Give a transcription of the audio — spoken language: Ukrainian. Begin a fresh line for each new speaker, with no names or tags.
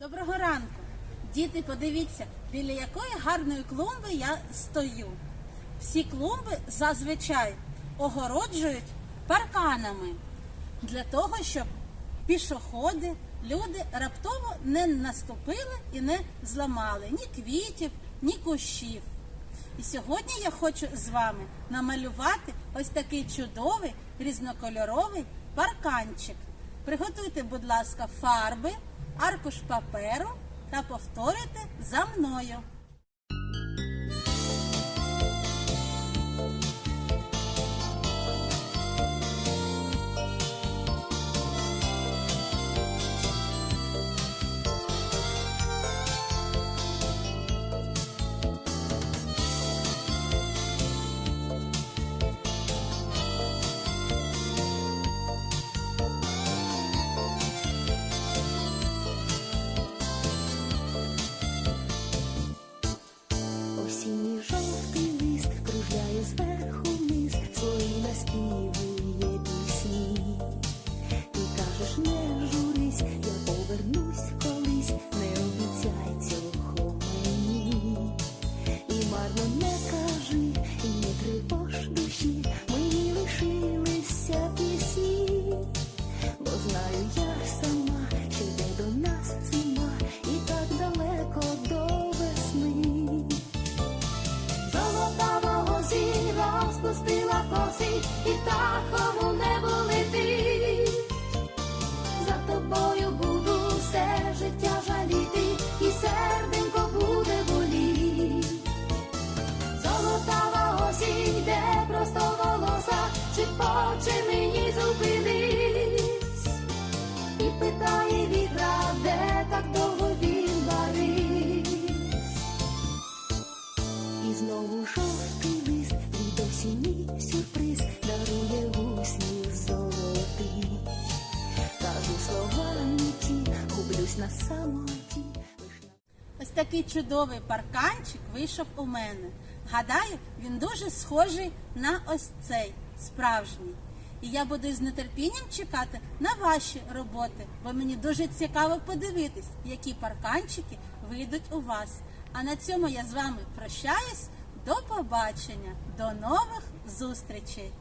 Доброго ранку! Діти, подивіться, біля якої гарної клумби я стою. Всі клумби зазвичай огороджують парканами для того, щоб пішоходи, люди раптово не наступили і не зламали ні квітів, ні кущів. І сьогодні я хочу з вами намалювати ось такий чудовий різнокольоровий парканчик. Приготуйте, будь ласка, фарби, аркуш паперу та повторюйте за мною.
І птахом у небо. За тобою буду все життя жаліти, і серденько буде боліть. Золотава осінь йде просто волоса, чи хоче мені зупинись? І питає вітра, де так довго він варить. І знову жовтий на самоті.
Ось такий чудовий парканчик вийшов у мене. Гадаю, він дуже схожий на ось цей справжній. І я буду з нетерпінням чекати на ваші роботи, бо мені дуже цікаво подивитись, які парканчики вийдуть у вас. А на цьому я з вами прощаюсь. До побачення, до нових зустрічей!